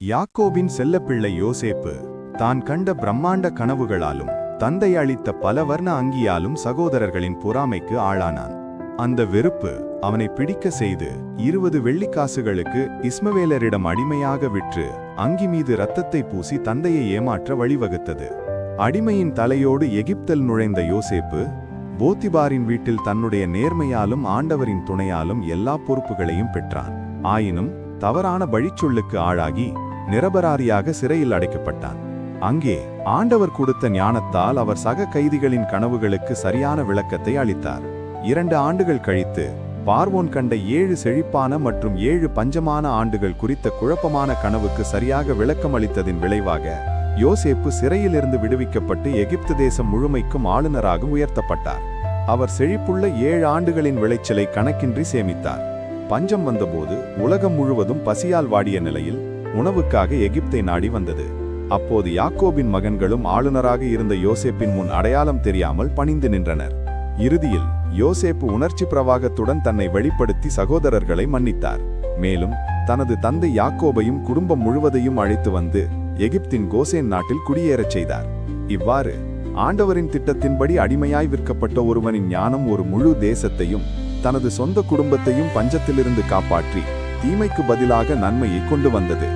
யாக்கோபின் செல்லப்பிள்ளை யோசேப்பு தான் கண்ட பிரம்மாண்ட கனவுகளாலும் தந்தை அளித்த பல வர்ண அங்கியாலும் சகோதரர்களின் பொறாமைக்கு ஆளானான். அந்த வெறுப்பு அவனை பிடிக்க செய்து இருபது வெள்ளிக்காசுகளுக்கு இஸ்மவேலரிடம் அடிமையாக விற்று அங்கி மீது இரத்தத்தை பூசி தந்தையை ஏமாற்ற வழிவகுத்தது. அடிமையின் தலையோடு எகிப்தல் நுழைந்த யோசேப்பு போத்திபாரின் வீட்டில் தன்னுடைய நேர்மையாலும் ஆண்டவரின் துணையாலும் எல்லா பொறுப்புகளையும் பெற்றான். ஆயினும் தவறான வழிச்சொல்லுக்கு ஆளாகி நிரபராரியாக சிறையில் அடைக்கப்பட்டான். அங்கே ஆண்டவர் கொடுத்த ஞானத்தால் அவர் சக கைதிகளின் கனவுகளுக்கு சரியான விளக்கத்தை அளித்தார். இரண்டு ஆண்டுகள் கழித்து பார்வோன் கண்ட ஏழு செழிப்பான மற்றும் ஏழு பஞ்சமான ஆண்டுகள் குறித்த குழப்பமான கனவுக்கு சரியாக விளக்கம் அளித்ததின் விளைவாக யோசேப்பு சிறையிலிருந்து விடுவிக்கப்பட்டு எகிப்து தேசம் முழுமைக்கும் ஆளுநராக உயர்த்தப்பட்டார். அவர் செழிப்புள்ள ஏழு ஆண்டுகளின் விளைச்சலை கணக்கின்றி சேமித்தார். பஞ்சம் வந்தபோது உலகம் முழுவதும் பசியால் வாடிய நிலையில் உணவுக்காக எகிப்தை நாடி வந்தது. அப்போது யாக்கோபின் மகன்களும் ஆளுநராக இருந்த யோசேப்பின் முன் அடையாளம் தெரியாமல் பணிந்து நின்றனர். இறுதியில் யோசேப்பு உணர்ச்சி பிரவாகத்துடன் தன்னை வெளிப்படுத்தி சகோதரர்களை மன்னித்தார். மேலும் தனது தந்தை யாக்கோபையும் குடும்பம் முழுவதையும் அழைத்து வந்து எகிப்தின் கோசேன் நாட்டில் குடியேறச் செய்தார். இவ்வாறு ஆண்டவரின் திட்டத்தின்படி அடிமையாய் விற்கப்பட்ட ஒருவனின் ஞானம் ஒரு முழு தேசத்தையும் தனது சொந்த குடும்பத்தையும் பஞ்சத்திலிருந்து காப்பாற்றி தீமைக்கு பதிலாக நன்மையை கொண்டு வந்தது.